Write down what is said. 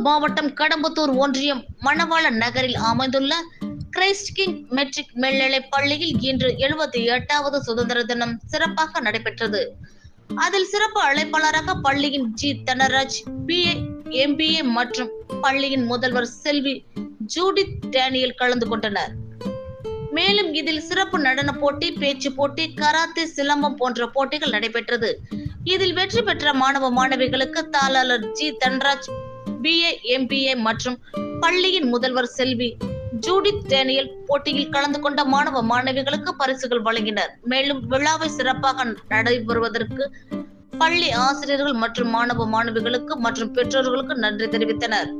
கடலூர் மாவட்டம் கடம்பத்தூர் ஒன்றியம் மணவாள நகரில் அமைந்துள்ள கிரைஸ்ட் கிங் மெட்ரிக் மேல்நிலை பள்ளியில் இன்று எழுபத்தி எட்டாவது சுதந்திர தினம் சிறப்பாக நடைபெற்றது. அதில் சிறப்பு அழைப்பாளராக பள்ளியின் ஜி தனராஜ் பிஏ எம்பிஏ மற்றும் பள்ளியின் முதல்வர் செல்வி ஜூடித் டேனியல் கலந்து கொண்டனர். மேலும் இதில் சிறப்பு நடன போட்டி பேச்சு போட்டி கராத்தே சிலம்பம் போன்ற போட்டிகள் நடைபெற்றது. இதில் வெற்றி பெற்ற மாணவ மாணவிகளுக்கு தாளாளர் ஜி தன்ராஜ் பிஏ எம்பிஏ மற்றும் பள்ளியின் முதல்வர் செல்வி ஜூடித் டேனியல் போட்டியில் கலந்து கொண்ட மாணவ மாணவிகளுக்கு பரிசுகள் வழங்கினர். மேலும் விழாவை சிறப்பாக நடைபெறுவதற்கு பள்ளி ஆசிரியர்கள் மற்றும் மாணவ மாணவிகளுக்கு மற்றும் பெற்றோர்களுக்கு நன்றி தெரிவித்தனர்.